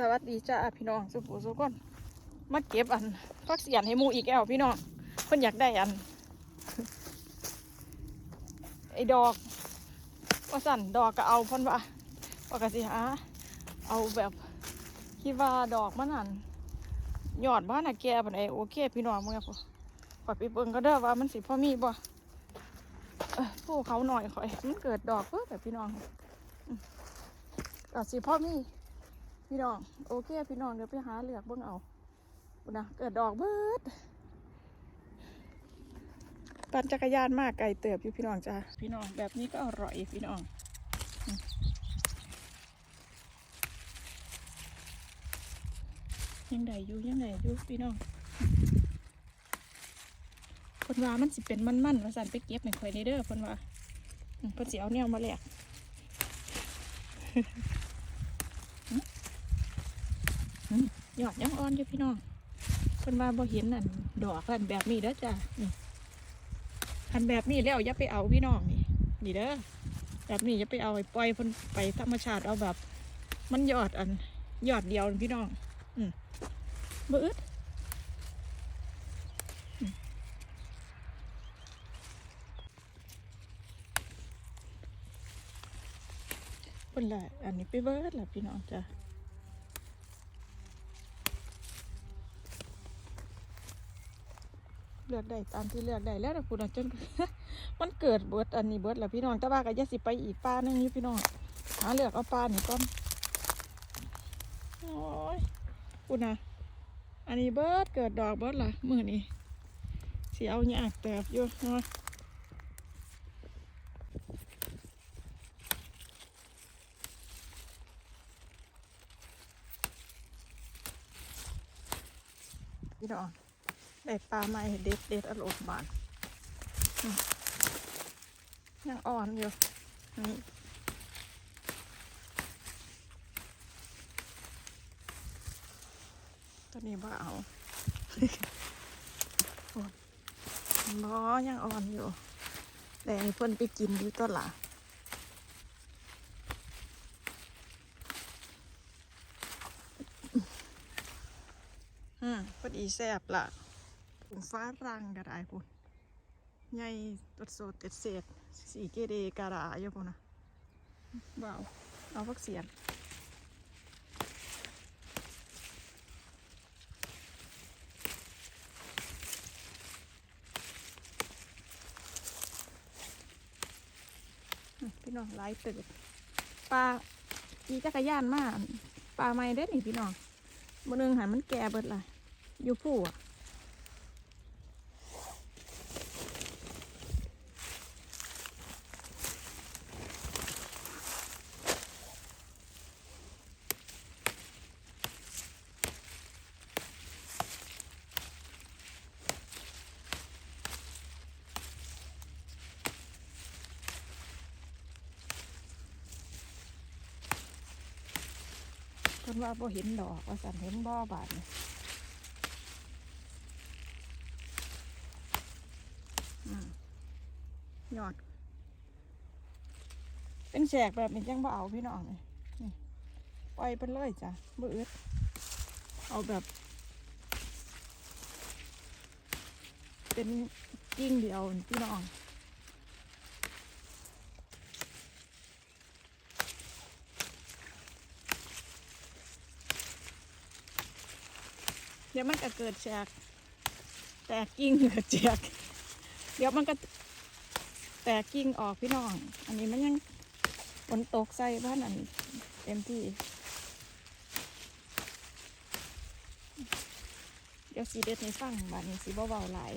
สวัสดีจ้าพี่น้องสุปูสุกคนมาเก็บอันฟักเสียนให้มูอีกแล้วพี่น้องเพิ่นอยากได้อัน ไอ้ดอกว่าสั่นดอกก็เอาพ่นว่าปกติหาเอาแบบคิดว่าดอกมันนั่นยอดบ้านน่ะแก่ปานใดโอเคพี่น้องเมื่อพอขอไปเบิ่งก็เด้อว่ามันสิพ่อมีบ่ผู้เขาหน่อยขอยมันเกิดดอกเพิ่อแบบพี่น้องก็สิพ่อมี พี่น้อง โอเค พี่น้องเดี๋ยวไปหาเหลือกเบิ่งเอานะเกิดดอกเบิดปั่นจักรยานมากไกลเติบอยู่พี่น้องจ้าพี่น้องแบบนี้ก็อร่อยพี่น้องยังไดอยู่ยังไดอยู่พี่น้องคนว่ามันสิเป็นมันๆว่าสั่นไปเก็บไม่ค่อยได้เด้อคนว่าอืมเพิ่นสิเอาแนวมาแหลก ยอดยังอ่อนอยู่พี่น้องเพิ่นว่าบ่เห็นอันดอกอันแบบนี้เด้อจ้ะนี่อันแบบนี้แล้วอย่าไปเอาพี่น้องนี่นี่เด้อแบบนี้อย่าไปเอาไปปล่อยเพิ่นไปธรรมชาติเอาแบบ มันยอดอันยอดเดียวพี่น้อง อืมบ่อึดอืมเพิ่นละอันนี้ไปเบิร์ดละพี่น้องจ้ะ เลือกได้ตามที่เลือกได้แล้วนะคุณจนมันเกิดเบิดอันนี้เบิดแล้วพี่น้องแต่ว่าก็จะสิไปอีกป้าหนึงอยู่พี่น้องหาเลือกเอาปลานี่ก่อนโอ้ยคุณนะอันนี้เบิดเกิดดอกเบิดล่ะมือนี้สีเอายากเติบอยู่เนาะพี่น้อง ได้ปลาใหม่เด็ดเด็ดอร่อยบานยังอ่อนอยู่นี่ตัวนี้ว่าเอาโอ้ยบอยังอ่อนอยู่ แต่เพิ่อนไปกินอยู่ตัวละอืมพอดีแซ่บละ ผมฟ้ารังกระไดพุ่นใหญ่ตัดโซติดเศษสีเกเรกระดาอยู่พุ่นนะว้าวเอาพักเสียนอืมพี่น้องไล่ตื่นปลาอีจักรยานมาปลาไม่ได้อนี่พี่น้องมือนึงหันมันแก่เบิดละอยู่ผู้อะ ว่าบ่เห็นดอกว่าสันเห็นบ่อบาดยอด เป็นแสกแบบนี้จังบ่เอาพี่น้องเลยปล่อยไปเลยจ้ะบ่อึดเอาแบบ เป็นกิ่งเดียวพี่น้อง เดี๋ยวมันก็เกิดแฉกแตกกิ่งเกิดแฉกเดี๋ยวมันก็แตกกิ่งออกพี่น้อง อันนี้มันยังฝนตกใส่บ้านอันเต็มที่ เดี๋ยวสีเด็ดในฟังบ้านนี้สีเบาๆหลาย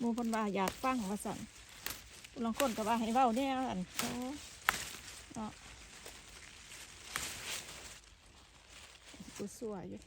มูคนว่าอยากฟังว่าสั่นลองคนกับว่าให้เบาเนี่ยอันโอ้เนาะ สวยอยู่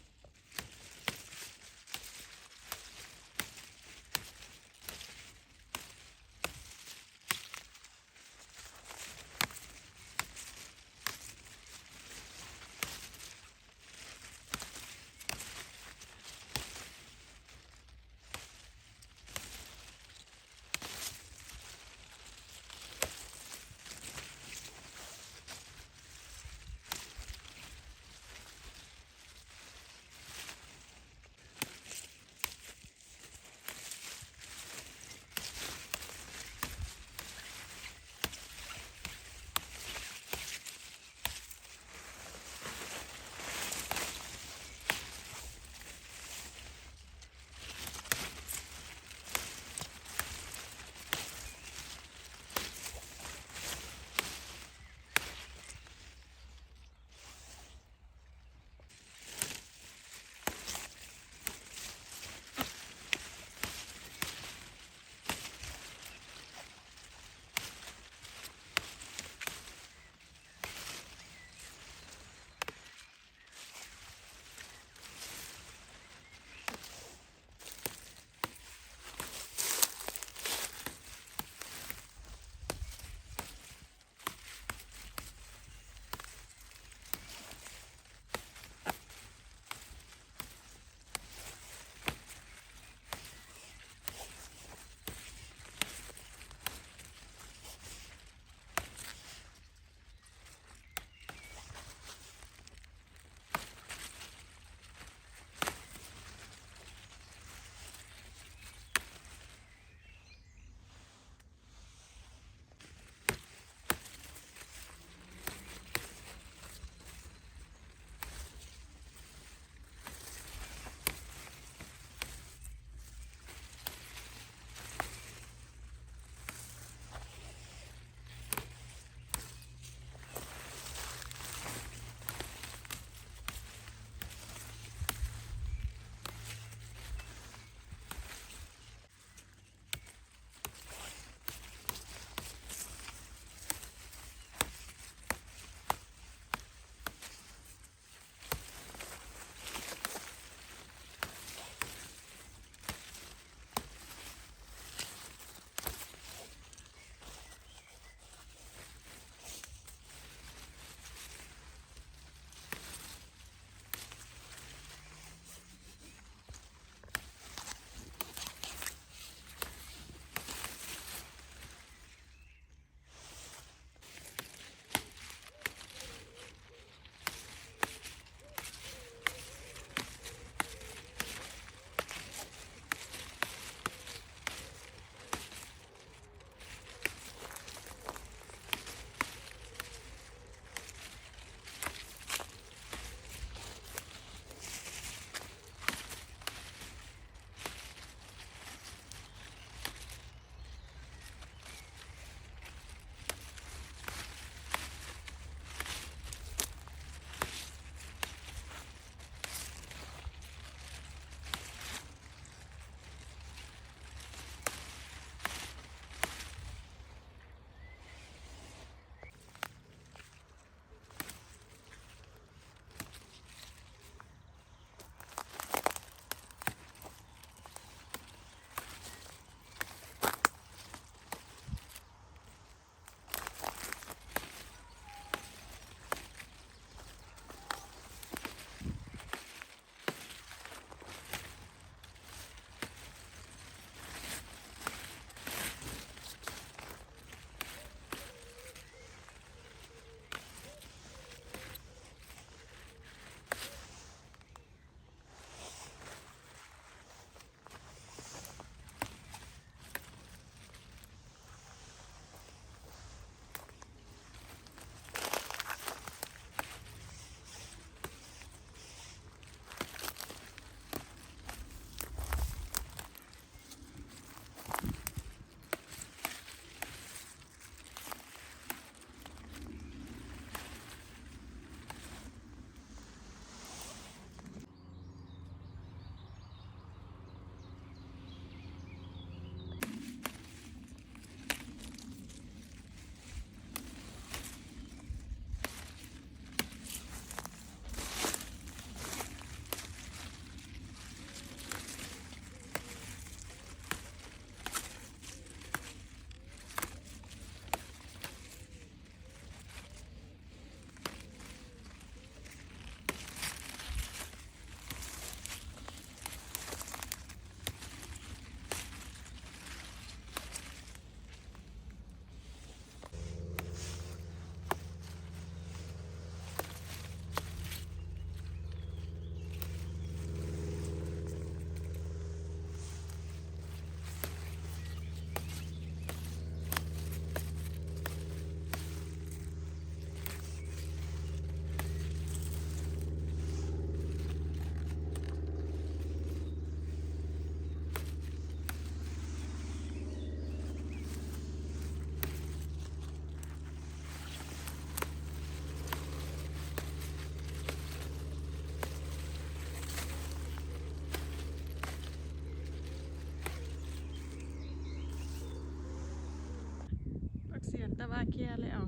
แต่ว่าแก่แล้ว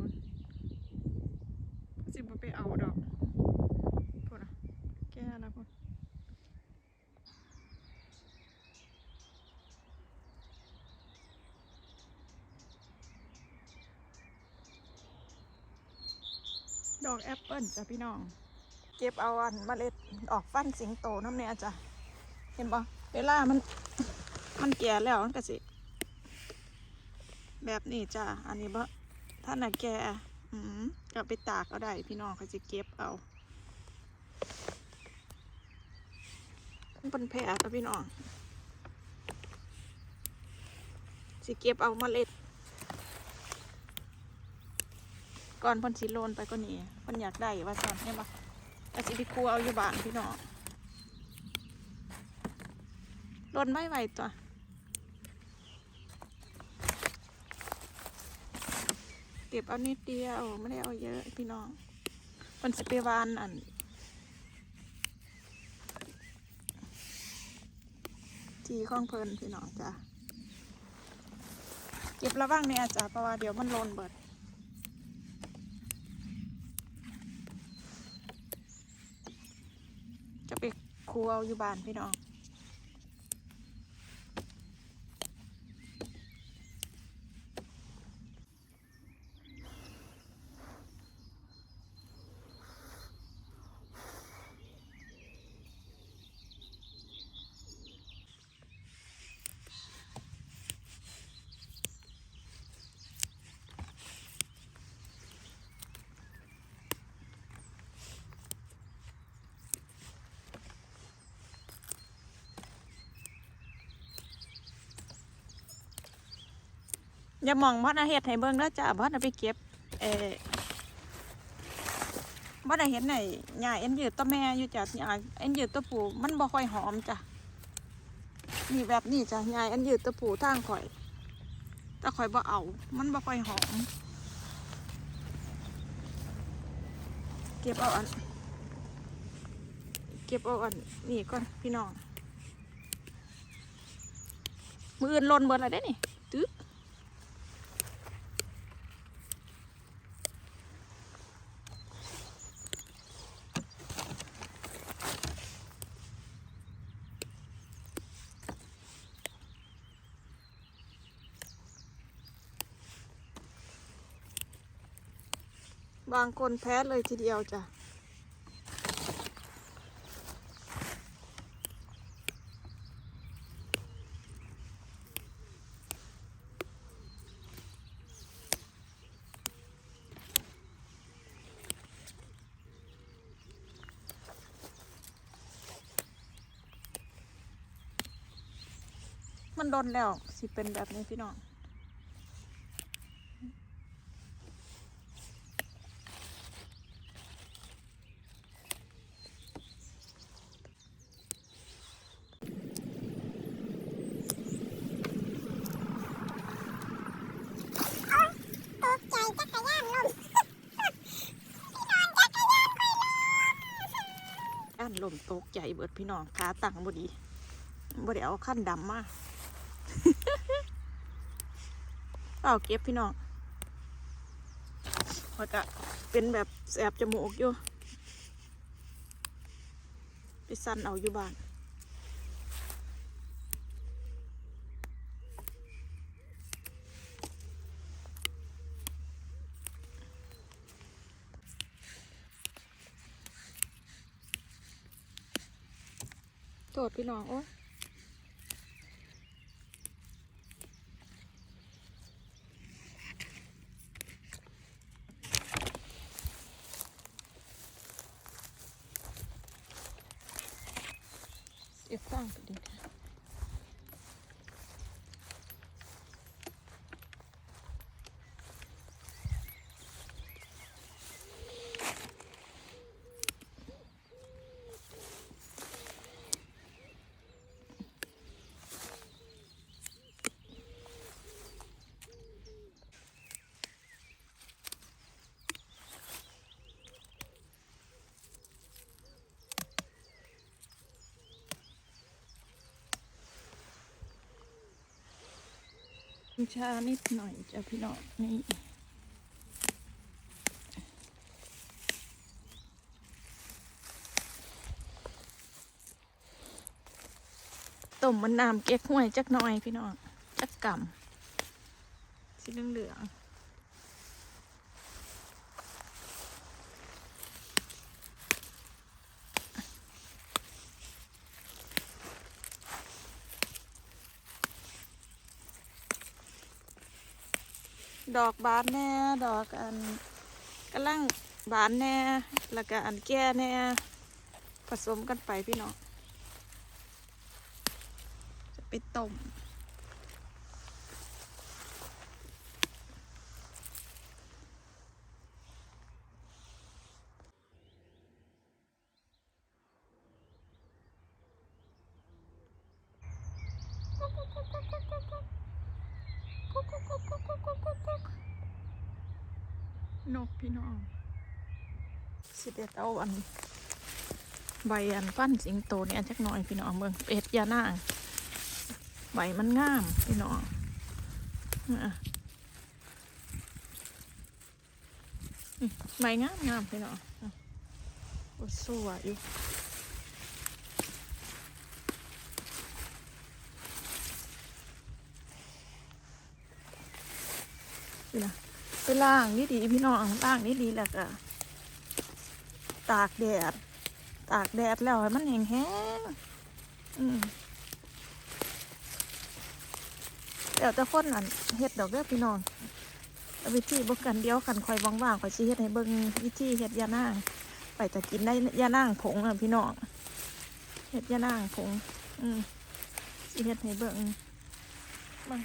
สิบไปเอาดอกพูดนะแก่แล้วพูดดอกแอปเปิลจ้ะพี่น้อง เก็บเอาอันเมล็ดออกฟันสิงโตน้ำเนี่ยจ้ะ เห็นปะเวลามัน มันแก่แล้วมันก็สิ แบบนี้จ้ะ อันนี้บ่ ท่านน่ะแกอืมก็ไปตากเอาได้ พี่น้องเขาจะเก็บเอามันเป็นแผลจ้ะพี่น้องสิเก็บเอาเมล็ด ก่อนพ่นสิโลนไปก็นี่พ่นอยากได้ว่าซอนใช่ปะก็สิไปครัวเอาอยู่บ้านพี่น้องโลนไม่ไหวตัว เก็บเอานิดเดียวไม่ได้เอาเยอะพี่น้อง มันสิไปหวานอันทีข้องเพลินพี่น้องจ้ะเก็บระว่างเนี่ยจ้ะเพราะว่าเดี๋ยวมันลนเบิดจะไปครัวเอาอยู่บ้านพี่น้อง อย่ามองพ่อนาเฮ็ดให้เบิ่งแล้วจ้ะพ่อนาไปเก็บเออพ่อนาเห็นไหนหญ้าเอ็นยืดตัวแม่อยู่จ้ะหญ้าเอ็นยืดตัวผู้มันบ่ค่อยหอมจ้ะนี่แบบนี้จ้ะหญ้าเอ็นยืดตัวผู้ทางข่อยแต่ข่อยบ่เอา มันบ่ค่อยหอม เก็บเอาอัน เก็บเอาอันนี่ก่อนพี่น้องมืออื่นหล่นเบิดแล้วเด้นี่ตึ๊ บางคนแพ้เลยทีเดียวจ้ะมันโดนแล้ว สิเป็นแบบนี้พี่น้อง ตกใจจักรยานลมพี่นอนจักรยานไปลม อัน ลมตกใหญ่เบิดพี่น้องขาตั้งบดีบด้เอาขั้นดำมาเอาเก็บพี่น้องมันก็เป็นแบบแสบจมูกอยู่ไปสั่นเอาอยู่บ้าน พี่น้องโอ้ย ชานิดหน่อยจะพี่น้องนี่ต้มมันน้ำเก๊กห้วยจักหน่อยพี่น้องจักกำสีเหลือง ดอกบานแน่ดอกอันกำลังบานแน่แล้วก็อันแก่แน่ผสมกันไปพี่น้องจะไปต้ม นกพี่น้อง สิ เดเอาอันใบอันปั้นสิงโตเนี่ยจักหน่อยพี่น้องเมืองเป็ดยานาใบมันงามพี่น้องใบงามงามพี่น้องโอ้สวยอยู่ไปล่างนี่ดีพี่น้องล่างนี่ดีแล้วก็ ตากแดด ตากแดดแล้วให้มันแห้งแห้งๆเดี๋ยวจะคนอันเฮ็ดดอกเด้อพี่น้องวิธีบ่กันเดียวกันคอยว่างๆคอยสิเฮ็ดให้เบิ่งวิธีเฮ็ดยานางไปจะกินได้ยานางผงอะพี่น้องเฮ็ดยานางผง อืมสิเฮ็ดให้เบิ่งเบิ่ง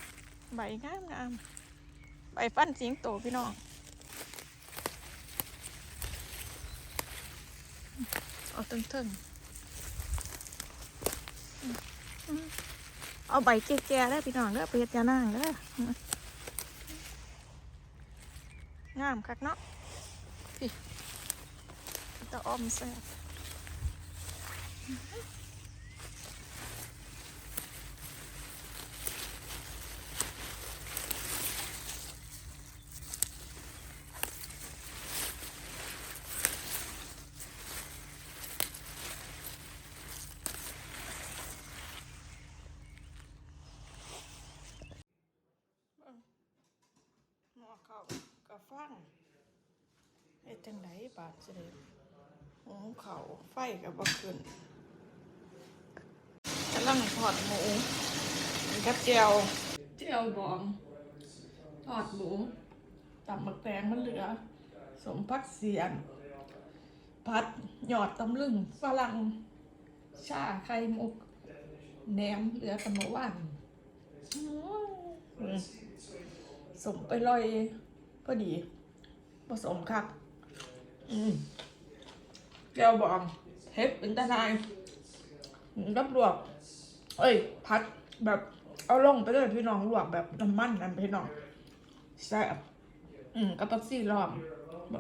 ใบงามงามๆใบฟันสิงโตพี่น้อง เอาตึงตึงๆอืมอืมเอาใบแก่ๆได้อพี่น้องเด้อไปเฮ็ดยานางเด้ออืมงามคักเนาะพี่ตะอ้อมแซ่บหม้อข้าวกะฟังเฮ็ด จังไดบาดสิได้หุงข้าวไฟก็บ่ขึ้นกำลังทอดหมูกินกับแจ่วแจ่วบองทอดหมูตำบักแตงมันเหลือ สมพักเสียนพัดหยอดตำลึงฝรั่งชาไข่มุกแหนมเหลือแตะมอวันอืมสมไปลอยพอดีผสมครับอืม แก้วบองเฮ็ดเป็นตะนายรับลวบเอ้ย พัดแบบเอาลงไปเลยพี่น้องลวกแบบน้ำมันนั่นพี่น้องแซ่บอืมกระตักซี่รอบบ